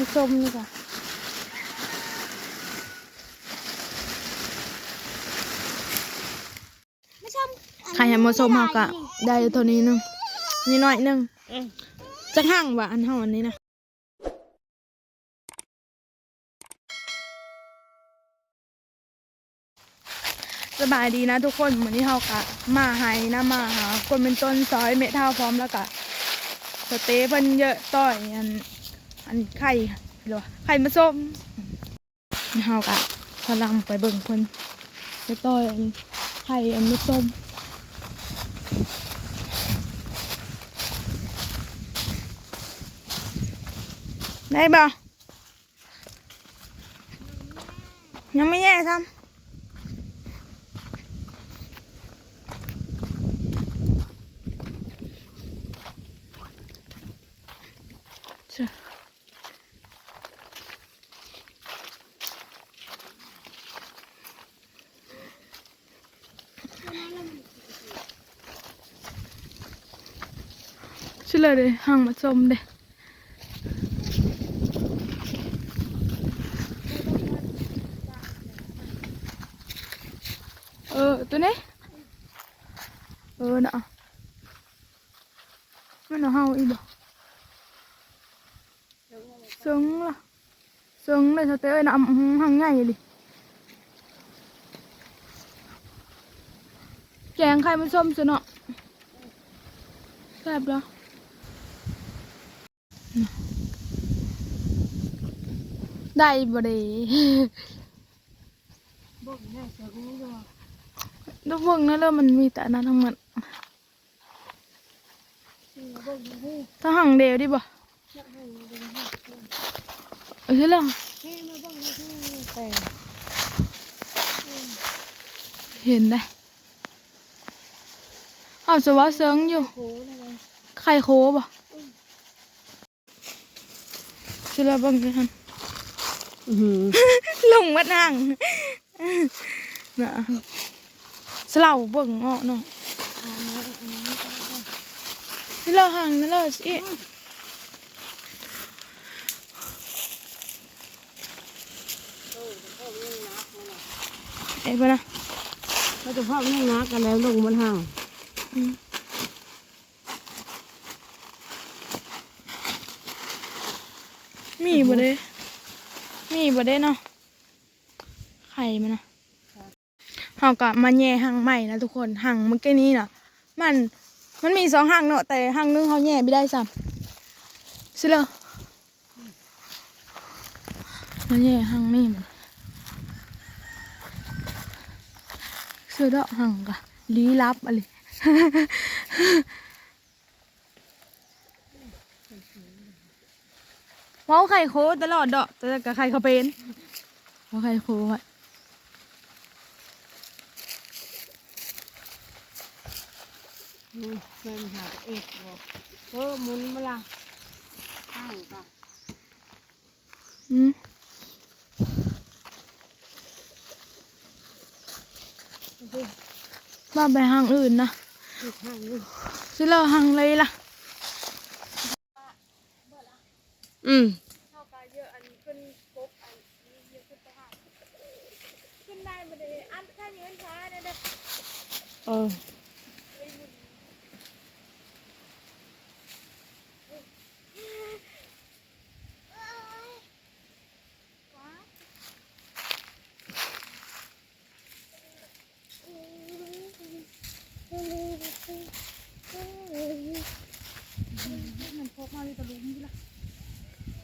ผสมนี่ก่ะไข่แฮมผสมเฮากะได้อยู่เท่านี้หนึงนี่น้อยหนึงจักห่างว่าอันเฮาอันนี้นะสบายดีนะทุกคนวันนี้เฮากะมาไห้นะมาหาคนเป็นต้นซอยเมทัลพร้อมแล้วกะสเต๊เพิ่นเยอะต่อยอัน อันไข่หรอไข่มะส้มเฮากะพลังไปเบิ่งเพิ่นไปต่อยอันไข่อันมะส้มได้บ่ยังไม่แย่ทำ ชื่อเลยเด้ห่างมาชมเด้เออตัวนี้เออน่ะมันเอาเฮาอีบ่ซึ้งล่ะซึ้งเลยสเต้ยน่ะหือหังใหญ่ดิแกงไข่มันส้มซะเนาะแซ่บแล้ว ได้บ่ได้บ่งแน่จะรู้ว่าลูกเบิ่งนะเริ่มมันมีแต่อันนั้นทั้งหมดสิบ่งฮู้ถ้าหังเดียวดิบ่นักให้บ่งฮู้เออเรื่องเฮ้มาบ่งฮู้แต่เห็นได้เอาจะว่าเซิงอยู่โหนั่นไงไข่โคบ่ สิเราเบิ่งกันลงวัดห่างน่ะสลาเบิ่งเนาะเนาะสิเราห่างนั่นเลยสิเอ้ยบ่นะเขาจะพาแม่นักกันแล้วลงมันห่าง บ่ได้ มีบ่ได้เนาะ ไข่มันนะเฮากะมาแย่หังใหม่นะทุกคนหังเมื่อกี้นี้น่ะ มัน มันมีสองหังเนาะแต่หังหนึงเขาแย่ไม่ได้ซ้ำสิเลยมาแย่หังนี่มันเสือดอกหังกะลี้ลับอะไร ว้าไข่โคตลอดดอกแต่กับไข่เขาเป็นเว้าไข่โคไว้นี่เพิ่นหาเอกบอกเออหมุนมาละห่างกันอืมบ้าไปห้างอื่นนะอีกห่างนึงซื้อเลาห้างเลยล่ะ อืมเท่ากันเยอะอันขึ้นปุ๊บอันนี้เยอะขึ้นไปห้างขึ้นได้มาเลยอันแค่ยืนช้าเนี่ยเด้อเออ มันพกมาเลยตะลุงนี่ล่ะ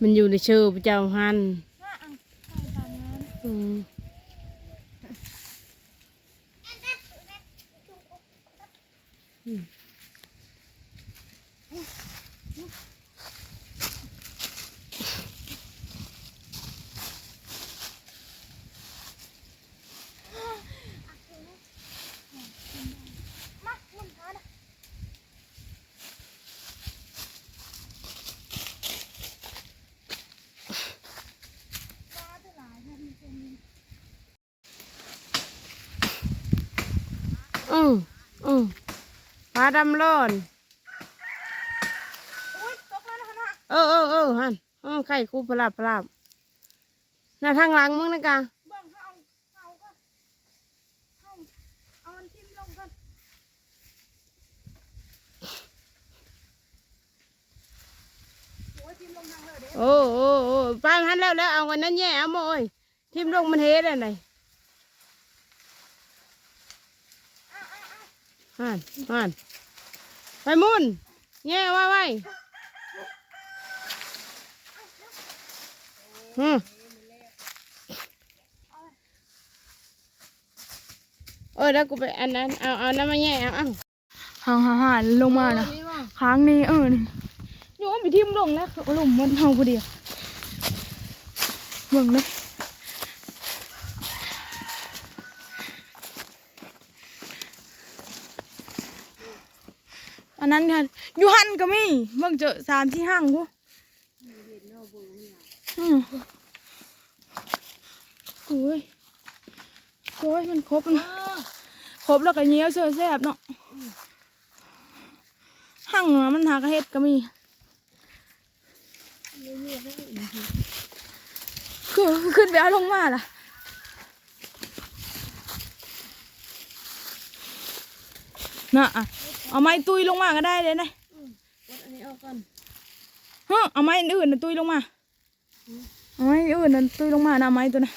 มันอยู่ในเชื่อพระเจ้าหัน น่าอังใส่ตามนั้น อืมอืมอืมปลา ดำร้อนอุ้ยตกแล้วนะคะน่ะเออเออเออหันเออมไข่คู่ปลาบปลาบหน้าทางหลังมึงนะกะเบิ่งเขาเอาเอาก็เอาเอามันทิ่มลงกันโอ้ยทิ่มลงทางเลยเด้โอ้โอ้โอ้ไปหันแล้วแล้วเอากันนั้นแย่เอาโมยทิมลงมันเฮ็ดอะไร ฮันฮันไปมุนแย่ไว้ไว้ฮึเออแล้วกูไปอันนั้นเอาเอาน้ำมาแย่เอาเอาห่างห่างลงมานะค้างนี่เออนี่โยมไปทิ่มลงแล้วหลุมมันเฮาพอดีเบิ่งเลย อันนั้นค่ะอยู่หันก็มีเบิ่งเจอสามที่ห้างกูอืมโอ้ยโอ้ยมันครบนะครบแล้วก็เงี้ยวเสือแซบเนาะหั่งอะมันหากระเฮ็ดก็มีคือขึ้นไปเอาลงมาล่ะน่ะอะ เอาไม้ตุยลงมาก็ได้เลยนะอันนี้เอาก่อนเฮ้ยเอาไม้อันอื่นน่ะตุยลงมาเอาไม้อื่นน่ะตุยลงมานะเอาไม้ตัวน่ะ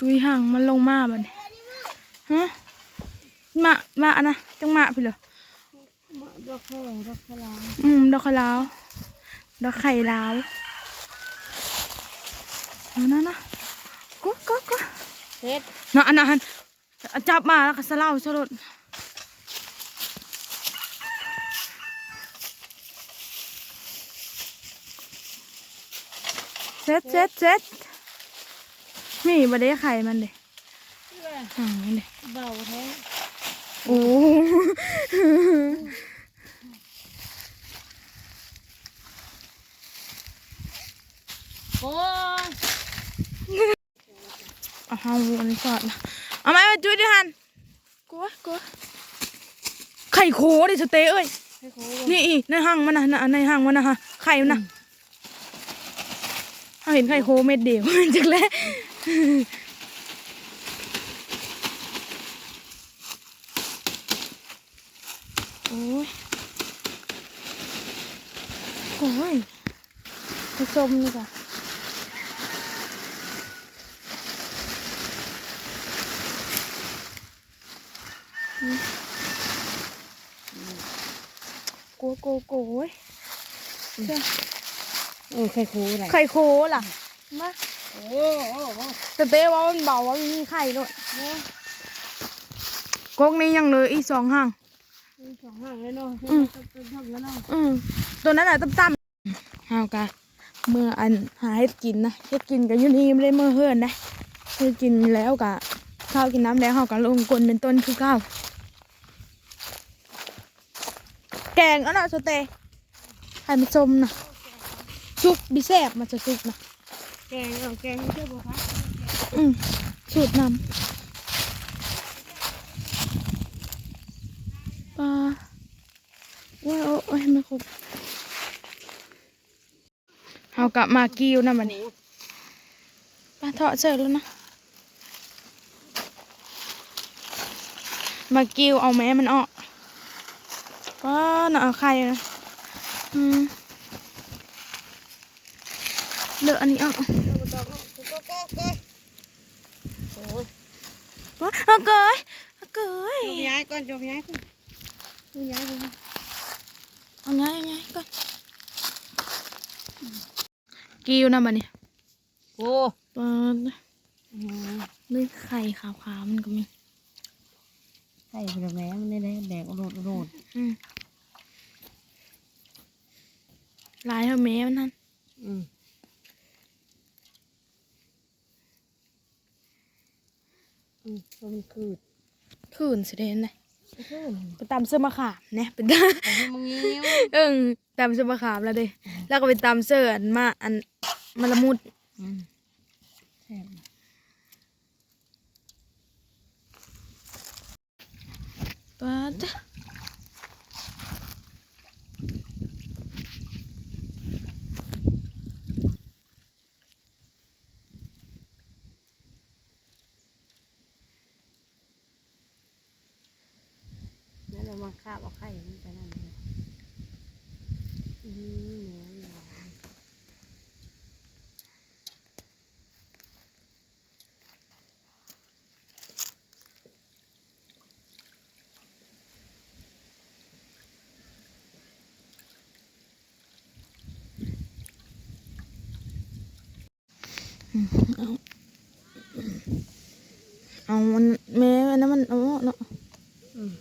ตุยห่างมันลงมาบัดนี้ฮะมามาอันนะจังมาพี่เหรอมะดอกแค่ดอกแค่ลางอืมดอกไข่ลาวดอกไข่ลาวเอานั่นนะก็ก็ก็เฮ็ดน่ะอันนั้นจับมาแล้วก็สลาวสลด ซ็ตเซ็ตเซ็ตนี่บัได้ไข่มันเด็ห่างมันเด็เบาแท้โอ้โอ้ยเอาห้องวนก่อนนะเอาไม้มาจุ้ยดิฮันกลัวกลัวไข่โคดิสเต้เอ้ยให้เขานี่อีในห้างมันนะนะในห้างมันนะฮะไข่มันนะ เขาเห็นไข่โคเม็ดเดียวจากแล้วโอ้ยโอ้ยผสมนี่ก่ะโกโกโกโอ้ย เออไข่คูอะไรไข่โคล่ะมาโอ้โอ้โอ้แต่เต้ว่ามันเบาว่ามันมีไข่ด้วยกกนี้ยังเหลยอีกสองห่างมีสองห่างเลยเนาะอืมเป็นทำแล้วเนาะอืมตัวนั้นอะตั้มๆเอากะเมื่ออันหาเฮ็ดกินนะเฮ็ดกินกับยุนทีไม่ได้เมื่อเฮือนนะเฮ็ดกินแล้วกะข้าวกินน้ำแล้วเขากะลงกลนเป็นต้นคือข้าวแกงเอันน่ะสเตย์ไข่มันส้มนะ ซุปบิแซบมันจะซุปนะแกงเอาแกงไม่ใช่บ่คะอืมสูตรนำปลาว้าวโอ้ยไม่ครบเอากลับมากิ้วนะมันนี่ปลาเถาะเสร็จแล้วนะ มากิ้วเอาแม่มันออกป้าน่ะเอาไข่นะอืม เลอะอันนี้ออกก็ก็ก็โอ้ยเอาเกยเอาเกยจบย้ายก่อนจบย้ายก่อนจบย้ายก่อนเอาไงเอาไงก่อนกิ้วนะมันนี่โอ้ปิดด้วยไข่ขาวๆมันก็มีใส่กระแมมันได้แดกโรดโรดลายเท่าแม่มันนั่นอืม อืมมันคือขืนสิเดนเลยคือไปตำเสื้อมะขามเนี่ยไปตแต่ให้มึงยิ้มำเอิงตำเสื้อมะขามแล้วเด้แล้วก็ไปตำเสื้ออันมาอันมะละมุดอืมแซ่บ ปาดาบเอาไข่มันไปนั่นเลยอืมเหนียวเหนียว เอา มันแม่อันนั้นมันเอาเนาะอืม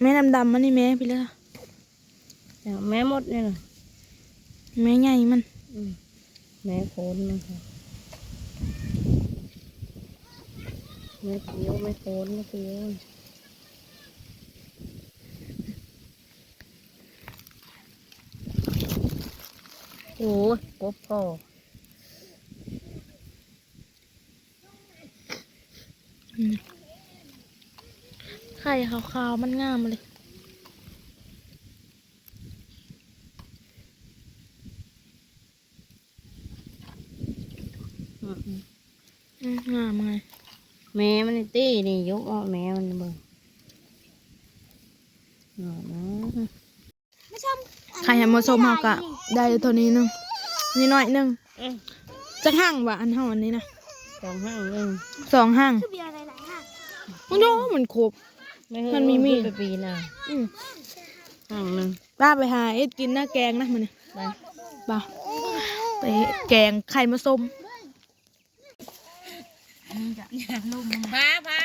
แม่ดำดำๆมันนี่แม่ไปเลยค่ะเดี๋ยวแม่หมดเนี่ยนะแม่ใหญ่มันอืมแม่โคนนะคะแม่เกี้ยวแม่โคนแม่เกี้ยวโอ้ยกบพ่อ ไข่ขาวๆ มันงามมาเลยอืมอืมงามไงแม่มันนี่ตี้นี่ยกเอาแม่มันเบิ่งอ๋อนะไข่แฮมโมโซมเฮากะได้เท่านี้หนึงนี่น้อยหนึงเอ้ยจะห่างว่ะอันเท่าอันนี้นะ สองห้างหนึ่งสองห่างคือเบียร์หลายๆห้างมันโยมันครบไม่ให้มันมีมีด ไปปีน่ะอืมห้างหนึ่งป้าไปหาเอ็ดกินหน้าแกงนะมันนี่ไปป้าไปแกงไข่มาส้มพาพา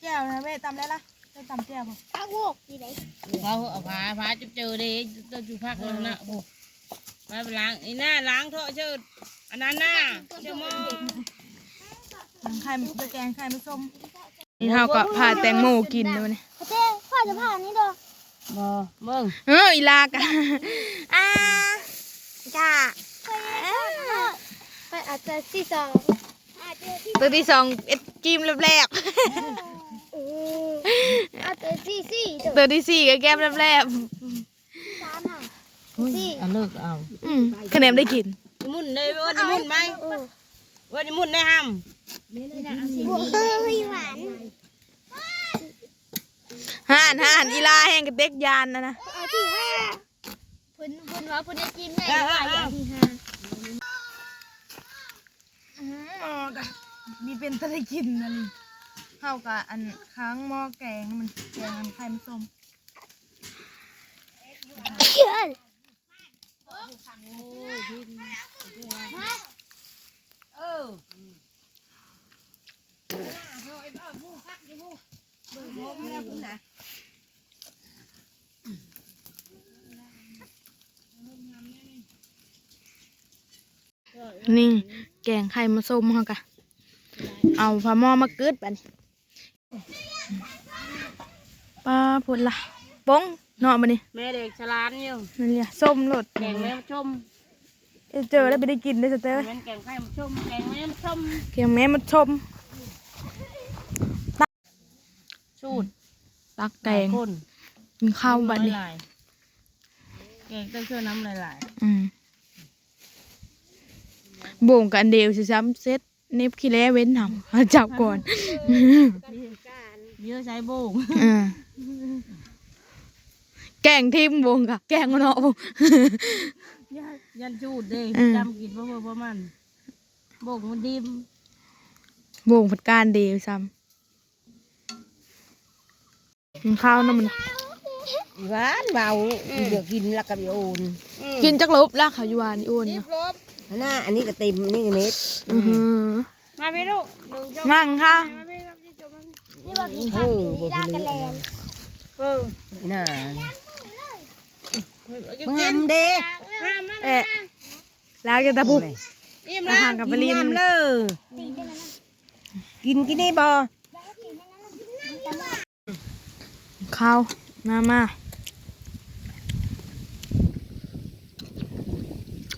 แก้วนะแม่ตำแล้วล่ะได้ตำแก้วป่ะข้าวโวกดีไหนเขาเอาพาพาจะเจอเลยจะอยู่พักนึงนะโอ้มาไปล้างไอ้หน้าล้างเถอะเชิด อันนั้นน่ะเชื่อมอไข่มาแกงไข่มาส้มนี่เฮาก็พาแตงโมกินนะวันนี้พระเจ้พ่อจะผ่านนี่ดอกบ่เบิ่งเอออีลากะอ่าจ้าไปอาจจะที่สองอาจจะที่ตัวที่สองเอ็ดกิมแรกอืมอาจจะที่สี่ๆตัวที่สี่ก็แก้มแรกสามห่างสี่สี่เอาเลิกเอาๆอืมคะแนนได้กินมุ นเลยว่าจะมุนไหมโอ้ว่าจะมุนได้ห้ามโหหวานห่านห่านอีลาแห้งกับเด็กยานนะนะเอาที่ห้าพุ่นพุ่นว่าพุ่นได้กินไหมว่าอย่างที่ห้ามีเป็นตะได้กินนะนี่เฮากะอันค้างหม้อแกงมันแกงอันไข่มันส้มเชื่อเออ นี่แกงไข่มาส้มเฮากะเอาพาหม้อมากึดบันี้ปลาพุ่นละป้ง เนาะบัดนี้แม่เด็กฉลาดอยู่นั่นเนี่ยส้มโลดแกงแม่ชมเอ้ยเจอแล้วไปได้กินได้อสเตอร์แม่แกงไข่มชมแกงแม่ชมแกงแม่มาชมสูตรตักแกงคนกินข้าวบัดนี้หลายๆแกงต้องเชื่อน้ำหลายอืมโบ่งกันเดียวสิซ้ำเซ็ตเน็บขี้แล้เว้นทำเอาจับก่อนๆเยอะใช้โบงอ่า แกงทิมวงกะแกงมันเนาะยันจูดเด้อืม จำกินเพราะว่ามันโบกมันดิมโบ่งผัดการเดียวซ้ำกินข้าวน้ำมัน หวานเบาเดี๋ยวกินแล้วกับโอนกินจักลบลากขาวยวานอ้วนเนาะหน้าอันนี้ก็เต็มนี่ก็เม็ดอือหือมาไปลูกนั่งค่ะนี่ว่าพี่ข้าวมีลากันแรง เออน่ามึงทำเด้เอ๊ะแล้วจะตะบุกมาหารกับปลินเลยกินกินนี่บ่ข้าวมามา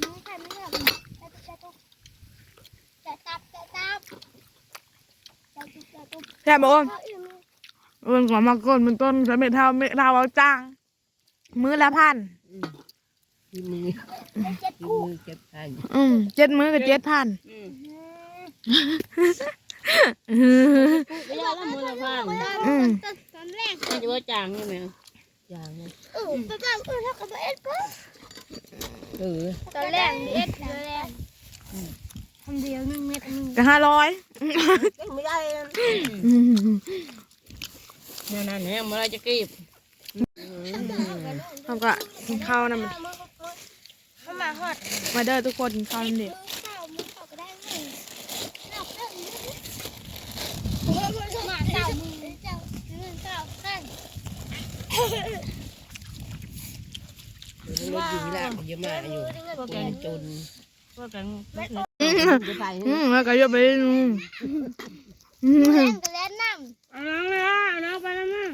น้องไข่ไม่เลือกจะตุ๊กจะตับจะตับจะตุ๊กจะตุ๊กแค่บอกว่าข้าวอิ่มเรื่องของมาก่อนมันต้นสำเร็จเท่าเม็ดเท่าเอาจ้าง มื้อละพัน มือเจ็ดกินคู่มือเจ็บไข้อืมเจ็ดมื้อกับเจ็ดพันอืมไม่ยากแล้วมือละพันอืมตอนแรกไม่จะว่าจางใช่ไหมจางเลยเออป้าป้าเออถ้ากับเอ็ดก็เออตอนแรกเอ็ดตอนแรกทำเดียวหนึ่งเม็ดหนึ่งก็ห้าร้อยไม่ได้เลยนั่นนั่นเนี่ยเมื่อไรจะกรีบ เขาก็กินข้าวนะมันเข้ามาฮอดมาเด้อทุกคนกินข้าวน้ำเด็กมือเต่ามือเต่าก็ได้เลยเต่าเต่ามือมือเข้ามาเต่ามือเต่ามือเต่ากันรถอยู่นี่แหละเยอะมากอยู่พวกแกงจนพวกแกงจะไปอืมแล้วก็เยอะไปอืมอืมเล่นก็เล่นน้ำเอาน้องเลยเอาน้องไปแล้วมั้ง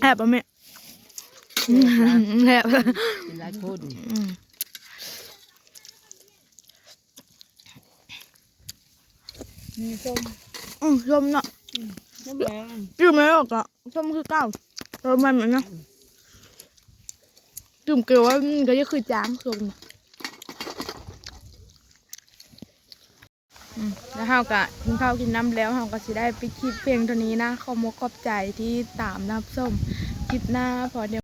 แอบปะแม่อืม แอบเป็นหลายคนอืมอืมส้มเนาะน้ำแดงจืมไม่ออกอะส้มคือเก้าส้มมันเหมือนเนาะจืมเกลือว่ามันก็จะคือจางส้มนะแล้วเฮาก็กินข้าวกินน้ำแล้วเฮาก็สิได้ไปคลิปเพียงเท่านี้นะขอมกขอบใจที่ตามรับส้มคลิปหน้าพอเดี๋ยว